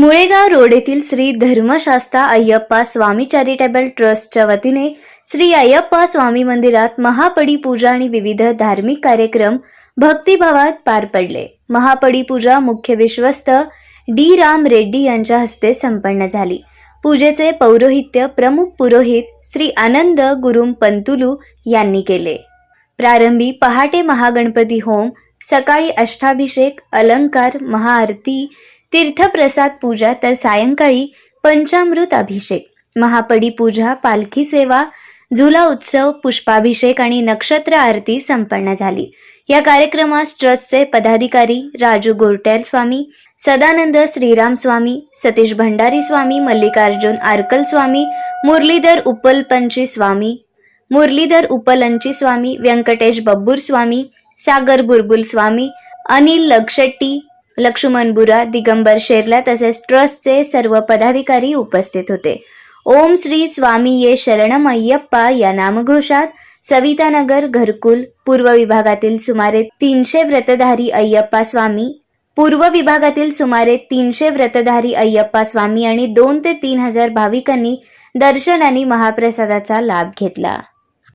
Mulegaon road येथील Shri Dharmashasta Ayyappa Swami charitable ट्रस्टच्या वतीने श्री अय्यप्पा स्वामी मंदिरात महापडी पूजा आणि विविध धार्मिक कार्यक्रम भक्तिभावात पार पडले. महापडी पूजा मुख्य विश्वस्त डी. राम रेड्डी यांच्या हस्ते संपन्न झाली. पूजेचे पौरोहित्य प्रमुख पुरोहित श्री आनंद गुरुम पंतुलू यांनी केले. प्रारंभी पहाटे महागणपती होम सकाळी अष्टाभिषेक अलंकार महाआरती तीर्थप्रसाद पूजा तर सायंकाळी पंचामृत अभिषेक महापडी पूजा पालखी सेवा झुला उत्सव पुष्पाभिषेक आणि नक्षत्र आरती संपन्न झाली. या कार्यक्रमास ट्रस्टचे पदाधिकारी राजू गोरट्याल स्वामी सदानंद श्रीराम स्वामी सतीश भंडारी स्वामी मल्लिकार्जुन आरकल स्वामी मुरलीधर उपलपंची स्वामी मुरलीधर उपलंची स्वामी व्यंकटेश बब्बूर स्वामी सागर बुलबुल स्वामी अनिल लक्षट्टी लक्ष्मण बुरा दिगंबर शेरला तसेच ट्रस्टचे सर्व पदाधिकारी उपस्थित होते. ओम श्री स्वामी ये शरणम अय्यप्पा या नामघोषात सवितानगर घरकुल पूर्व विभागातील सुमारे तीनशे व्रतधारी अय्यप्पा स्वामी पूर्व विभागातील सुमारे तीनशे व्रतधारी अय्यप्पा स्वामी आणि दोन ते तीन हजार भाविकांनी दर्शन आणि महाप्रसादाचा लाभ घेतला.